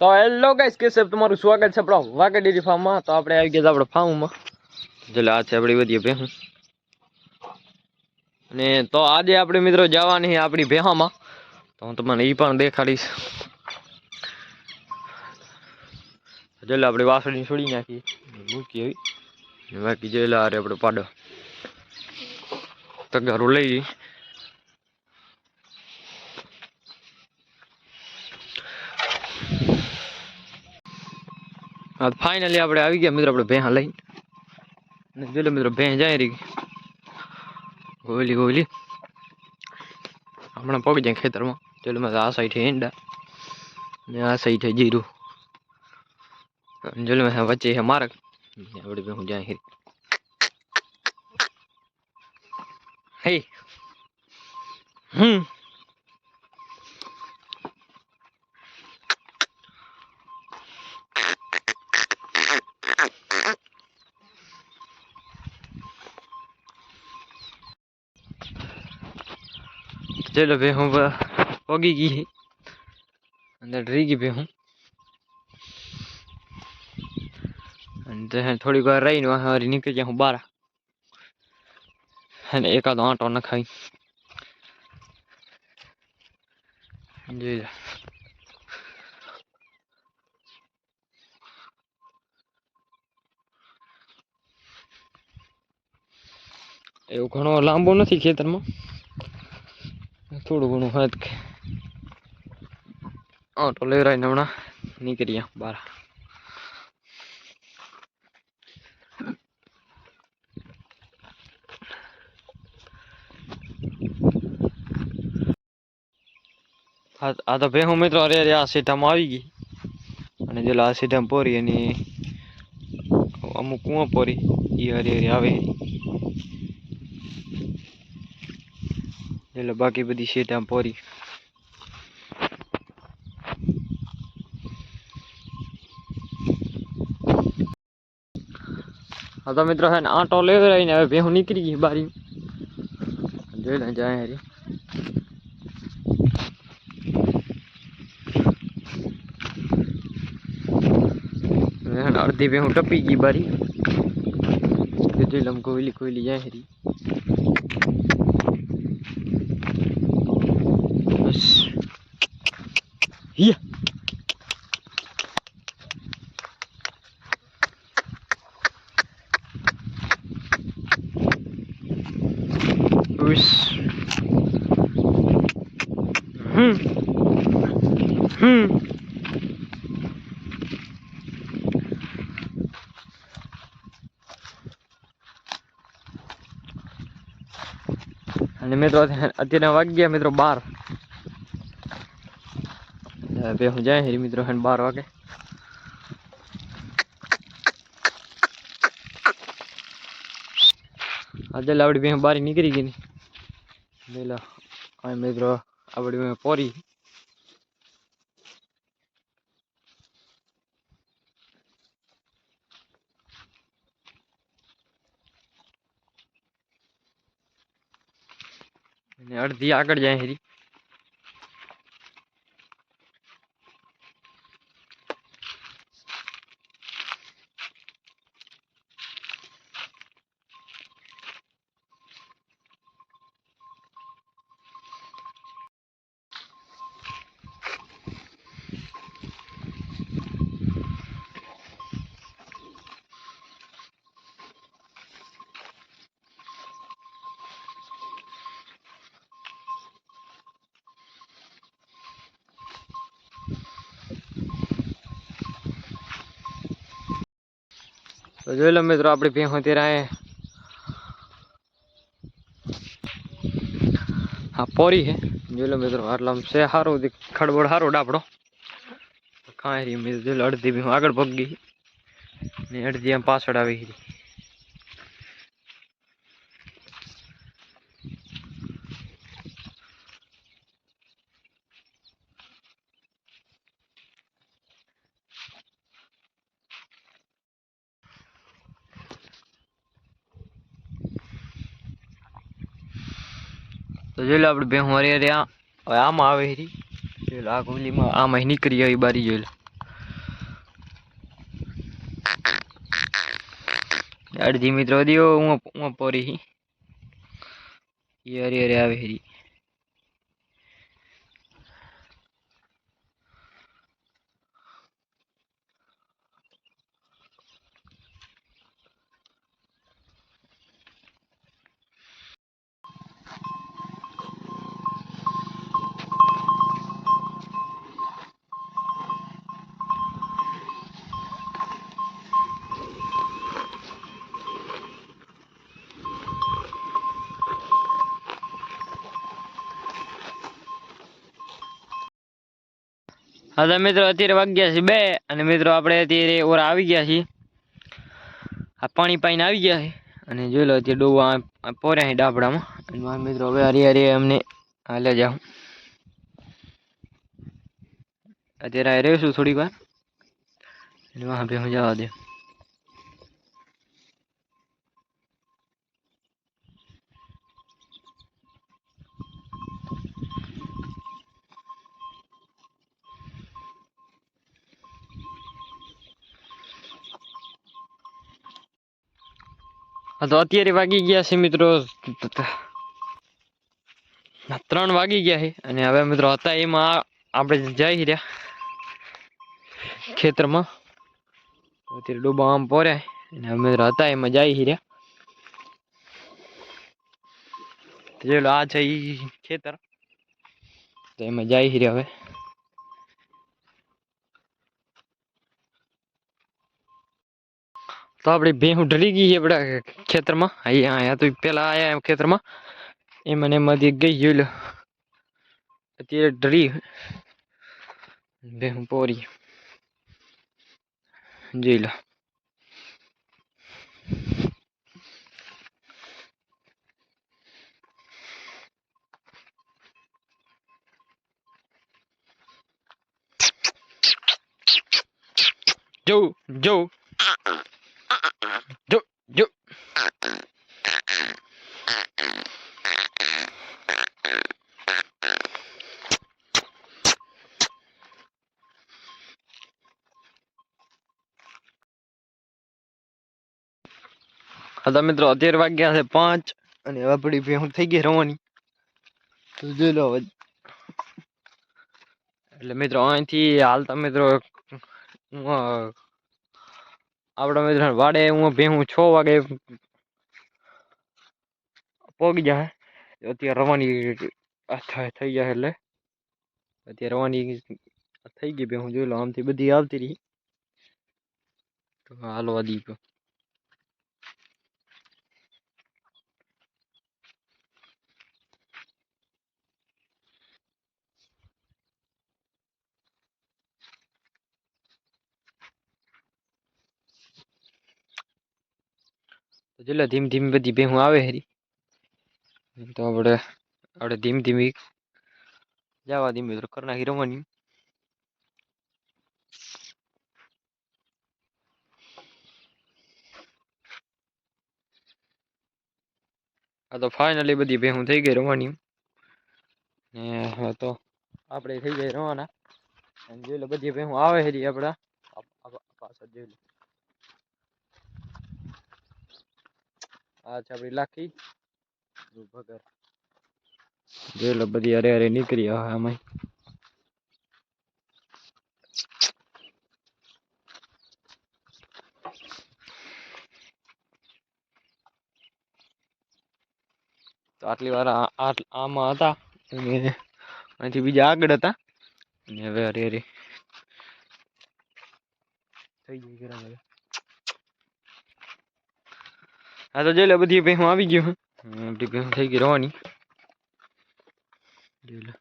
તો hello guys કે સાહેબ તમારું સ્વાગત છે આપણો વાકે ડેરી ફાર્મમાં? તો આપણે આવી ગયા આપણે ફાર્મમાં. એટલે આ છે આપણી બધી ભેહું. અને તો આજે આપણે મિત્રો જવાની આપણી ભેહામાં. તો હું તમને એ પણ દેખાડીશ. એટલે આપણે વાસળી છોડી નાખી મૂકી આવી. બાકી જેલા હારે આપણે પાડો. તગારું લઈ હા ફાઇનલી આપણે આવી ગયા મિત્રો, આપણે ભેહા લઈને. જોઈ લો મિત્રો ભેં જાય રહી ગોલી ગોલી હમણાં પગ જાય ખેતરમાં. ચાલો મેં આ સાઈડ ઈંડા ને આ સાઈડ જીરું. જોઈ લો વચ્ચે છે મારક. આપણે ભેહું જાય હેરી હે. હમ. ચલો બે હું પગી ગઈ. અંદર ડરી ગઈ બે હું અને થોડીક વાર રહીને વારી નીકળી જાય હું બાર. અને એકાદો આંટો નખાવી જોઈ લે. એવું ઘણો લાંબો નથી ખેતરમાં. થોડું ઘણું હોય તો કે. ઓટો લેવરાઈને હમણાં નીકળ્યા બહાર આ તો ભેહું મિત્રો, અરે અરે, આ સીધામાં આવી ગઈ. અને જે આ સીધામાં પોરી અને અમુક કુવા પોરી એ હરી હરી આવે. એટલે બાકી બધી સીટામાં પોરી. હા તો મિત્રો હે ને આંટો લેવડાવીને હવે ભેહું નીકળી ગઈ બારી જોઈ લે, જાય હરી. અડધી ભેહું ટપી ગઈ બારી. જોઈ લમ કોઈલી કોઈલી જાય હરી. હિયા ઉસ હમ હમ અને મિત્રો અત્યારે વાગ્યા મિત્રો બાર બે હું જાય હેરી મિત્રો હે બાર વાગે. આજે લાવડી બે બારી નીકળી ગઈ ને. લેલા આ મિત્રો આવડી મેં પોરી. અડધી આગળ જાય હેરી તો જોઈ લો મિત્રો, આપણી ભેહો ત્યારે હા, પોરી હે જોઈ લો મિત્રો, આટલા છે સારું ખડબડ સારો ડાપડો કાંઈ રહી મિત્રો જોઈ લો, અડધી ભેંસ આગળ ગઈ. ને અડધી આમ પાછળ આવી ગઈ. તો જોઈ લો આપણે ભેહું હરે હરે હવે આમાં આવે હરી. જોઈ લો આ કોલીમાં આમાં અહીં નીકળી આવી બારી જોઈ લો અડધી મિત્રો દીઓ હું હું પોરી હી. એ હરે હરે આવે હરી. હા તો મિત્રો અત્યારે વાગ્યા છે બે અને મિત્રો આપણે અત્યારે ઓરા આવી ગયા છીએ. આ પાણી પાઈને આવી ગયા છે અને જોઈ લો અત્યારે ડોવા પોર્યા છે ડાબડામાં. અને મિત્રો હવે હરી હરી અમને હાલે જાઉં અત્યારે આ રહીશું થોડીક વાર. અને વાહ બે હું જવા દે. તો અત્યારે વાગી ગયા છે મિત્રો. ત્રણ વાગી ગયા છે. અને હવે મિત્રો હતા એમાં આપણે જઈ રહ્યા ખેતરમાં. તો અત્યારે ડૂબા આમ પોર્યા. અને અમે મિત્રો હતા એમાં જઈ રહ્યા. તો જોઈ લો આ છે ઈ ખેતર. તો એમાં જઈ રહ્યા હવે. તો આપણી ભેહું ઢળી ગઈ છે આપણા ખેતરમાં. અહીંયા અહીંયા તો પેલા આયા એમ ખેતરમાં. એમાં ને એમાંથી ગઈ જોઈ લો અત્યારે ઢળી. ભેહું પોરી. જોઈ લો. જો જો જો જો હા તો મિત્રો અત્યારે વાગ્યા છે પાંચ અને હવે આપણી ભેહું થઈ ગઈ રવાની. તો જોઈ લો હવે. એટલે મિત્રો અહીંથી હાલતા મિત્રો હું અ, આપણા મિત્રો વાડે હું ભેહું છ વાગે પોગી જાય અત્યારે રવાની આ થ- થઈ જાય એટલે. અત્યારે રવાની થઈ ગઈ ભેહું, જોઈ લો, આમથી બધી આવતી રહી. તો હાલવા દી ચલો ધીમ ધીમ બધી ભેહું આવે હરી. તો આપણે આપણે ધીમ ધીમી જવા ધીમે મિત્રો, કરી નાખી રવાની આ તો ફાઇનલી બધી ભેહું થઈ ગઈ રવાની ને તો આપણે થઈ જાય રવાના. જોઈ લો બધી ભેહું આવે હેરી આપણા પાછળ જોઈ લો આ છે આપણી લાખી ભગર. જોઈ બધી અરે અરે નીકળી આવે આમાં તો આટલી વાર આમાં હતા. અને અહીંથી બીજા આગળ હતા. અને હવે અરે અરે થઈ ગઈ બધા હા, તો જોઈ લે, બધી ભેહું આવી ગયું. આપણી ભેહું થઈ ગઈ રહેવાની જોઈ લે.